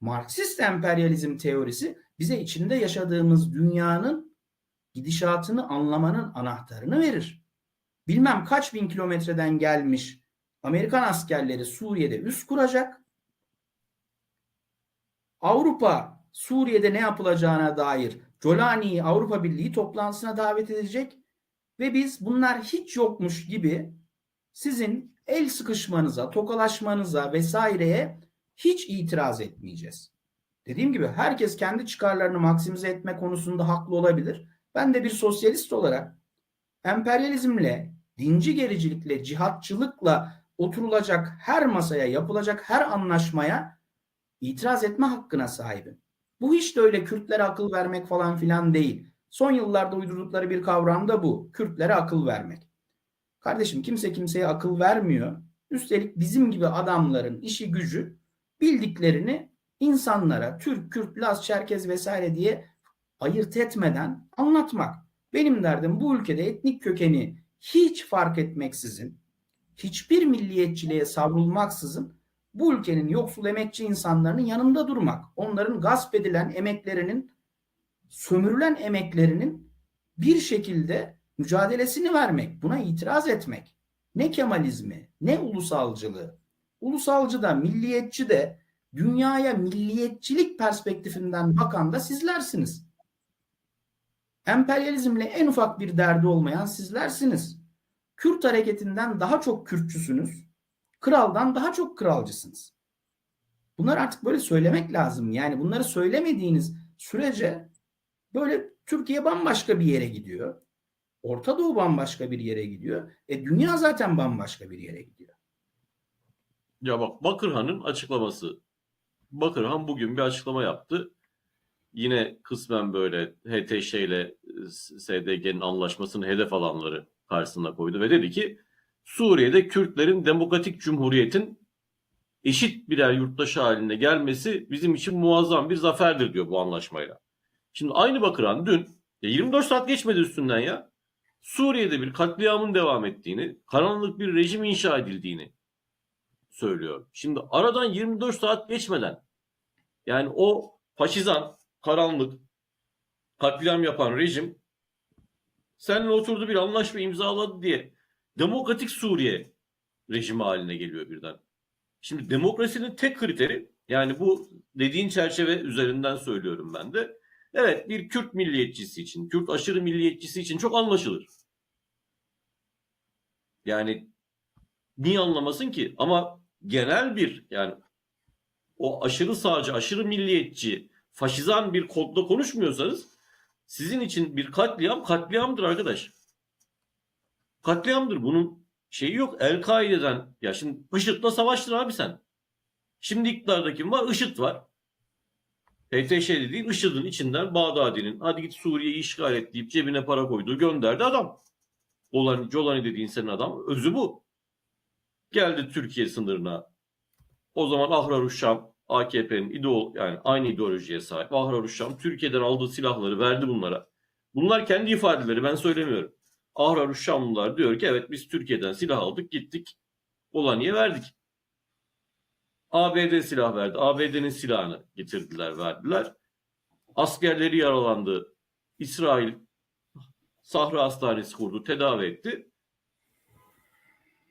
Marksist emperyalizm teorisi bize içinde yaşadığımız dünyanın gidişatını anlamanın anahtarını verir. Bilmem kaç bin kilometreden gelmiş Amerikan askerleri Suriye'de üs kuracak. Avrupa Suriye'de ne yapılacağına dair Jolani'yi Avrupa Birliği toplantısına davet edecek ve biz bunlar hiç yokmuş gibi sizin el sıkışmanıza, tokalaşmanıza vesaireye hiç itiraz etmeyeceğiz. Dediğim gibi herkes kendi çıkarlarını maksimize etme konusunda haklı olabilir. Ben de bir sosyalist olarak emperyalizmle, dinci gericilikle, cihatçılıkla oturulacak her masaya, yapılacak her anlaşmaya itiraz etme hakkına sahibim. Bu hiç de öyle Kürtlere akıl vermek falan filan değil. Son yıllarda uydurdukları bir kavram da bu. Kürtlere akıl vermek. Kardeşim kimse kimseye akıl vermiyor. Üstelik bizim gibi adamların işi gücü bildiklerini insanlara Türk, Kürt, Laz, Çerkez vesaire diye ayırt etmeden anlatmak. Benim derdim bu ülkede etnik kökeni hiç fark etmeksizin, hiçbir milliyetçiliğe savrulmaksızın bu ülkenin yoksul emekçi insanlarının yanında durmak. Onların gasp edilen emeklerinin, sömürülen emeklerinin bir şekilde mücadelesini vermek, buna itiraz etmek. Ne Kemalizmi, ne ulusalcılığı. Ulusalcı da, milliyetçi de, dünyaya milliyetçilik perspektifinden bakan da sizlersiniz. Emperyalizmle en ufak bir derdi olmayan sizlersiniz. Kürt hareketinden daha çok Kürtçüsünüz. Kraldan daha çok kralcısınız. Bunlar artık böyle söylemek lazım. Yani bunları söylemediğiniz sürece böyle Türkiye bambaşka bir yere gidiyor. Orta Doğu bambaşka bir yere gidiyor. E dünya zaten bambaşka bir yere gidiyor. Ya bak Bakırhan'ın açıklaması. Bakırhan bugün bir açıklama yaptı. Yine kısmen böyle HTŞ ile SDG'nin anlaşmasını hedef alanları karşısına koydu ve dedi ki Suriye'de Kürtlerin demokratik cumhuriyetin eşit birer yurttaşı haline gelmesi bizim için muazzam bir zaferdir diyor bu anlaşmayla. Şimdi aynı Bakıran dün ya 24 saat geçmedi üstünden ya. Suriye'de bir katliamın devam ettiğini, karanlık bir rejim inşa edildiğini söylüyor. Şimdi aradan 24 saat geçmeden yani o faşizan, karanlık, katliam yapan rejim seninle oturdu bir anlaşma imzaladı diye demokratik Suriye rejimi haline geliyor birden. Şimdi demokrasinin tek kriteri yani bu dediğin çerçeve üzerinden söylüyorum ben de. Evet bir Kürt milliyetçisi için, Kürt aşırı milliyetçisi için çok anlaşılır. Yani niye anlamasın ki? Ama genel bir yani o aşırı sağcı, aşırı milliyetçi, faşizan bir kodda konuşmuyorsanız sizin için bir katliam katliamdır arkadaş. Katliamdır. Bunun şeyi yok. El-Kaide'den ya şimdi IŞİD'le savaştın abi sen. Şimdi iktidardaki kim var? IŞİD var. PTŞ dediğin IŞİD'in içinden Bağdadi'nin hadi git Suriye'yi işgal et deyip cebine para koyduğu gönderdi adam. Olan Colani dediğin senin adam. Özü bu. Geldi Türkiye sınırına. O zaman Ahrar Şam AKP'nin ideol yani aynı ideolojiye sahip. Ahrar Şam Türkiye'den aldığı silahları verdi bunlara. Bunlar kendi ifadeleri ben söylemiyorum. Ahrar Şamlılar diyor ki evet biz Türkiye'den silah aldık gittik. Olaniye verdik. ABD silah verdi. ABD'nin silahını getirdiler verdiler. Askerleri yaralandı. İsrail Sahra Hastanesi kurdu. Tedavi etti.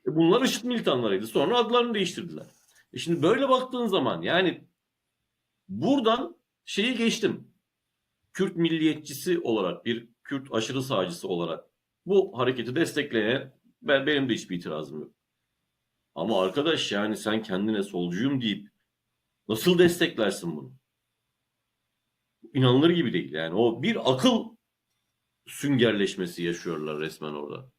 E bunlar IŞİD militanlarıydı. Sonra adlarını değiştirdiler. E şimdi böyle baktığın zaman yani buradan şeyi geçtim. Kürt milliyetçisi olarak bir Kürt aşırı sağcısı olarak bu hareketi destekleyen ben benim de hiçbir itirazım yok. Ama arkadaş yani sen kendine solcuyum deyip nasıl desteklersin bunu? İnanılır gibi değil yani. O bir akıl süngerleşmesi yaşıyorlar resmen orada.